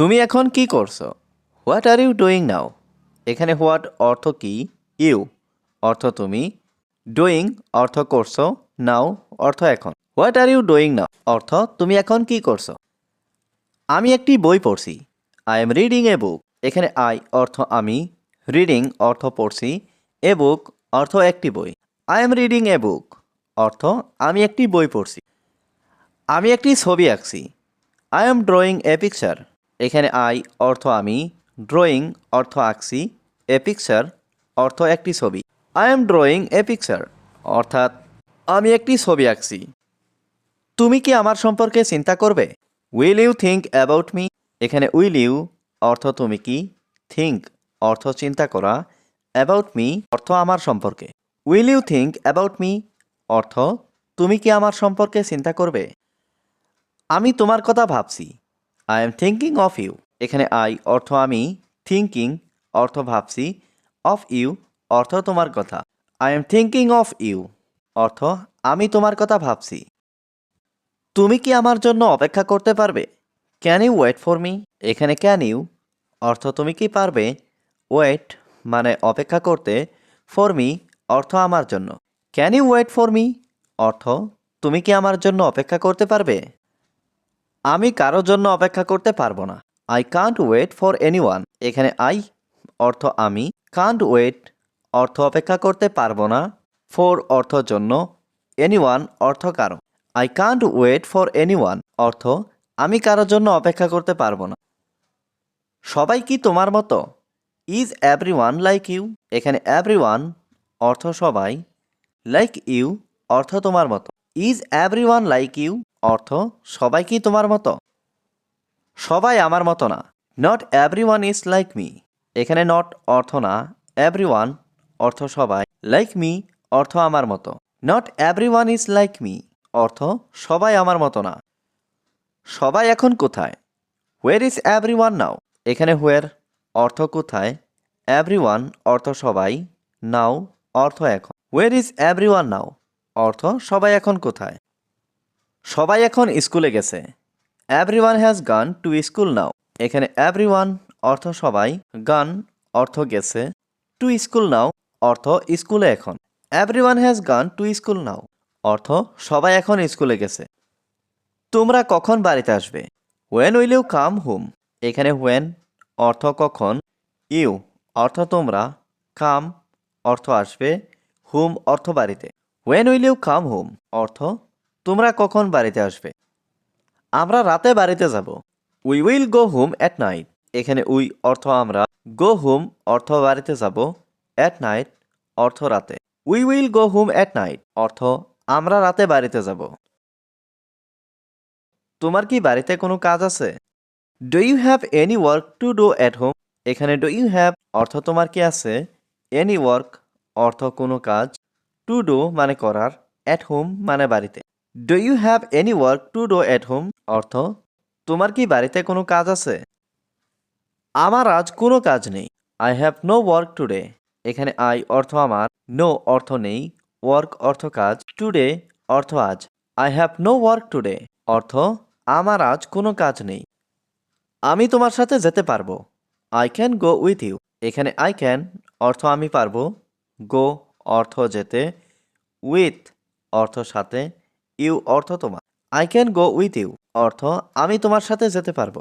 তুমি এখন কি করছ? What are you doing now এখানে হোয়াট অর্থ কি? ইউ অর্থ তুমি। ডুইং অর্থ করছ। নাও অর্থ এখন। What are you doing now অর্থ, তুমি এখন কি করছ? আমি একটি বই পড়ছি। I am reading a book এখানে আই অর্থ আমি। রিডিং অর্থ পড়ছি। এ বুক অর্থ একটি বই। I am reading a book অর্থ, আমি একটি বই পড়ছি। আমি একটি ছবি আঁকছি। I am drawing a picture এখানে আই অর্থ আমি, ড্রয়িং অর্থ আঁকছি, এ পিকচার অর্থ একটি ছবি। I am drawing a picture অর্থাৎ আমি একটি ছবি আঁকছি। তুমি কি আমার সম্পর্কে চিন্তা করবে? Will you think about me এখানে উইল ইউ অর্থ তুমি কি? থিঙ্ক অর্থ চিন্তা করা। অ্যাবাউট মি অর্থ আমার সম্পর্কে। Will you think about me অর্থ তুমি কি আমার সম্পর্কে চিন্তা করবে? আমি তোমার কথা ভাবছি। I am thinking of you এখানে আই অর্থ আমি থিঙ্কিং অর্থ ভাবছি অফ ইউ অর্থ তোমার কথা। I am thinking of you অর্থ আমি তোমার কথা ভাবছি। তুমি কি আমার জন্য অপেক্ষা করতে পারবে? Can you wait for me এখানে ক্যান ইউ অর্থ তুমি কি পারবে? ওয়েট মানে অপেক্ষা করতে ফর মি অর্থ আমার জন্য। Can you wait for me অর্থ তুমি কি আমার জন্য অপেক্ষা করতে পারবে? আমি কারোর জন্য অপেক্ষা করতে পারব না। I can't wait for anyone এখানে আই অর্থ আমি। কান্ট ওয়েট অর্থ অপেক্ষা করতে পারব না। ফর অর্থ জন্য। এনি ওয়ান অর্থ কারও। I can't wait for anyone অর্থ আমি কারোর জন্য অপেক্ষা করতে পারব না। সবাই কি তোমার মতো? Is everyone like you এখানে এভরি ওয়ান অর্থ সবাই। লাইক ইউ অর্থ তোমার মতো। Is everyone like you অর্থ সবাই কি তোমার মতো? সবাই আমার মতো না। Not everyone is like me এখানে নট অর্থ না এভরি ওয়ান অর্থ সবাই লাইক মি অর্থ আমার মতো। Not everyone is like me অর্থ সবাই আমার মতো না। সবাই এখন কোথায়? Where is everyone now এখানে হোয়ের অর্থ কোথায়? এভরি ওয়ান অর্থ সবাই নাও অর্থ এখন। Where is everyone now অর্থ সবাই এখন কোথায়? সবাই এখন স্কুলে গেছে। Everyone has gone to school now এখানে এভরি ওয়ান অর্থ সবাই গান অর্থ গেছে। টু স্কুল নাও অর্থ স্কুলে এখন। Everyone has gone to school now অর্থ সবাই এখন স্কুলে গেছে। তোমরা কখন বাড়িতে আসবে? When will you come home এখানে হোয়েন অর্থ কখন? ইউ অর্থ তোমরা। কাম অর্থ আসবে। হুম অর্থ বাড়িতে। When will you come home অর্থ তোমরা কখন বাড়িতে আসবে? আমরা রাতে বাড়িতে যাব। We will go home at night এখানে উই অর্থ আমরা গো হোম অর্থ বাড়িতে যাব অ্যাট নাইট অর্থ রাতে। We will go home at night অর্থ আমরা রাতে বাড়িতে যাব। তোমার কি বাড়িতে কোনো কাজ আছে? Do you have any work to do at home এখানে ডু ইউ হ্যাভ অর্থ তোমার কি আছে? এনি ওয়ার্ক অর্থ কোনো কাজ টু ডু মানে করার অ্যাট হোম মানে বাড়িতে। Do you have any work to do at home অর্থ, তোমার কি বাড়িতে কোনো কাজ আছে? আমার আজ কোনো কাজ নেই। I have no work today এখানে আই অর্থ আমার নো অর্থ নেই। ওয়ার্ক অর্থ কাজ। টুডে অর্থ আজ। I have no work today অর্থ, আমার আজ কোনো কাজ নেই। আমি তোমার সাথে যেতে পারব। I can go with you এখানে আই ক্যান অর্থ আমি পারব। গো অর্থ যেতে। উইথ অর্থ সাথে। ইউ অর্থ তোমার। I can go with you অর্থ আমি তোমার সাথে যেতে পারব।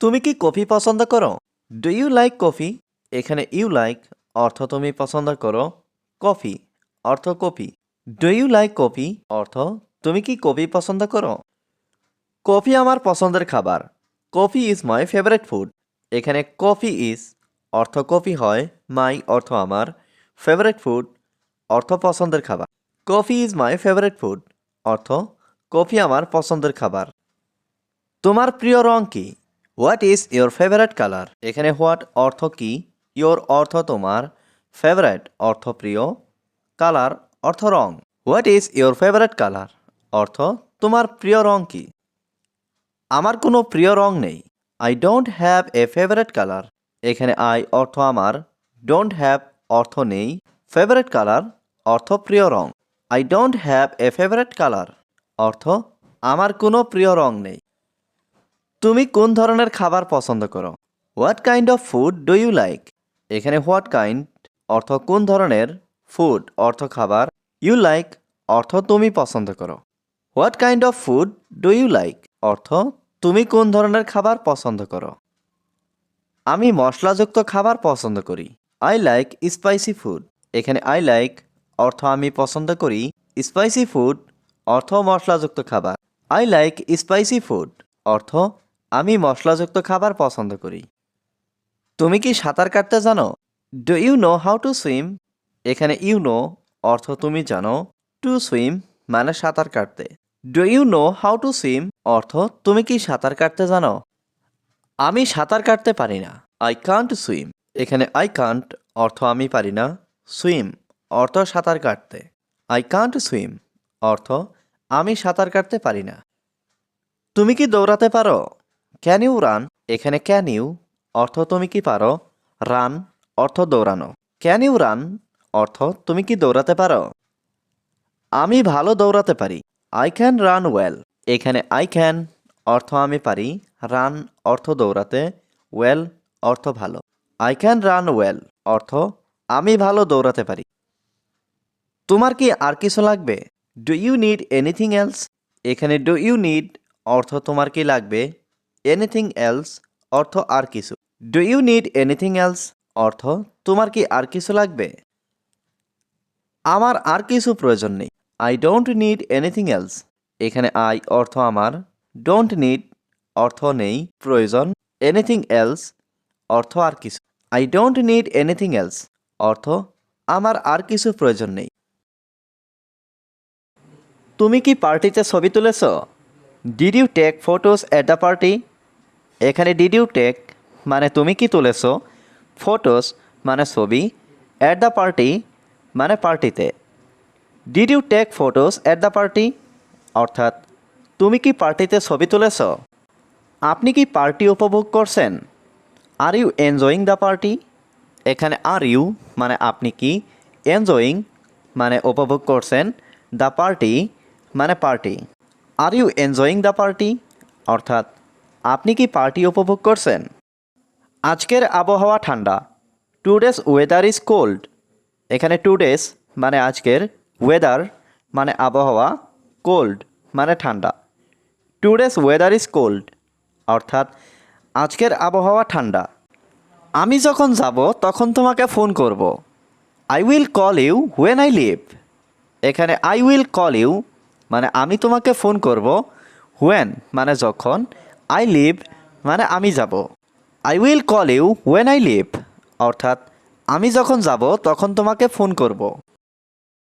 তুমি কি কফি পছন্দ করো? ডু ইউ লাইক কফি এখানে ইউ লাইক অর্থ তুমি পছন্দ করো, কফি, অর্থ coffee. Do you like coffee অর্থ তুমি কি কফি পছন্দ করো? কফি আমার পছন্দের খাবার। Coffee is my favourite food এখানে কফি ইজ অর্থ কফি হয় মাই অর্থ আমার ফেভারেট ফুড অর্থ পছন্দের খাবার। Coffee is my favourite food অর্থ, কফি আমার পছন্দের খাবার। তোমার প্রিয় রং কি? What is your favourite colour এখানে হোয়াট অর্থ কি? ইয়োর অর্থ তোমার ফেভারেট অর্থ প্রিয় কালার অর্থ রং। What is your favourite colour অর্থ, তোমার প্রিয় রং কি? আমার কোনো প্রিয় রং নেই। I don't have a favourite colour এখানে আই অর্থ আমার ডোন্ট হ্যাভ অর্থ নেই। ফেভারিট কালার অর্থ প্রিয় রং। I don't have a favourite colour অর্থ, আমার কোনো প্রিয় রং নেই। তুমি কোন ধরনের খাবার পছন্দ করো? What kind of food do you like এখানে হোয়াট কাইন্ড অর্থ কোন ধরনের ফুড অর্থ খাবার ইউ লাইক অর্থ তুমি পছন্দ করো। What kind of food do you like অর্থ, তুমি কোন ধরনের খাবার পছন্দ করো? আমি মশলাযুক্ত খাবার পছন্দ করি। আই লাইক স্পাইসি ফুড এখানে আই লাইক অর্থ আমি পছন্দ করি স্পাইসি ফুড, অর্থ মশলাযুক্ত খাবার। আই লাইক স্পাইসি ফুড অর্থ আমি মশলাযুক্ত খাবার পছন্দ করি। তুমি কি সাঁতার কাটতে জানো? Do you know how to swim এখানে ইউ নো অর্থ তুমি জানো টু সুইম মানে সাঁতার কাটতে। Do you know how to swim অর্থ তুমি কি সাঁতার কাটতে জানো? আমি সাঁতার কাটতে পারি না। আই কান্ট সুইম এখানে আই কান্ট অর্থ আমি পারি না সুইম অর্থ সাঁতার কাটতে। আই কান্ট সুইম অর্থ, আমি সাঁতার কাটতে পারি না। তুমি কি দৌড়াতে পারো? ক্যান ইউ রান এখানে ক্যান ইউ অর্থ তুমি কি পারো? রান অর্থ দৌড়ানো। ক্যান ইউ রান অর্থ, তুমি কি দৌড়াতে পারো? আমি ভালো দৌড়াতে পারি। আই ক্যান রান ওয়েল এখানে আই ক্যান অর্থ আমি পারি। রান অর্থ দৌড়াতে। ওয়েল অর্থ ভালো। আই ক্যান রান ওয়েল অর্থ, আমি ভালো দৌড়াতে পারি। তোমার কি আর কিছু লাগবে? Do you need anything else এখানে ডু ইউ নিড অর্থ তোমার কি লাগবে? এনিথিং এলস অর্থ আর কিছু। Do you need anything else অর্থ তোমার কি আর কিছু লাগবে? আমার আর কিছু প্রয়োজন নেই। I don't need anything else এখানে আই অর্থ আমার। ডোন্ট নিড অর্থ নেই। প্রয়োজন। এনিথিং এলস অর্থ আর কিছু। I don't need anything else অর্থ আমার আর কিছু প্রয়োজন নেই। তুমি কি পার্টিতে ছবি তুলেছ? Did you take photos at the party এখানে ডিড ইউ টেক মানে তুমি কি তুলেছ? ফটোস মানে ছবি অ্যাট দ্য পার্টি মানে পার্টিতে। Did you take photos at the party অর্থাৎ, তুমি কি পার্টিতে ছবি তুলেছ? আপনি কি পার্টি উপভোগ করছেন? Are you enjoying the party এখানে আর ইউ মানে আপনি কি এনজয়িং মানে উপভোগ করছেন দ্য পার্টি মানে party are you enjoying the party অর্থাৎ, আপনি কি পার্টি উপভোগ করছেন? আজকের আবহাওয়া ঠান্ডা। Today's weather is cold এখানে টু ডেজ মানে আজকের ওয়েদার মানে আবহাওয়া কোল্ড মানে ঠান্ডা। Today's weather is cold অর্থাৎ, আজকের আবহাওয়া ঠান্ডা। আমি যখন যাব, তখন তোমাকে ফোন করব। I will call you when I leave এখানে আই উইল কল ইউ মানে আমি তোমাকে ফোন করব হোয়েন মানে যখন আই লিভ মানে আমি যাব। I will call you when I leave অর্থাৎ আমি যখন যাব, তখন তোমাকে ফোন করব।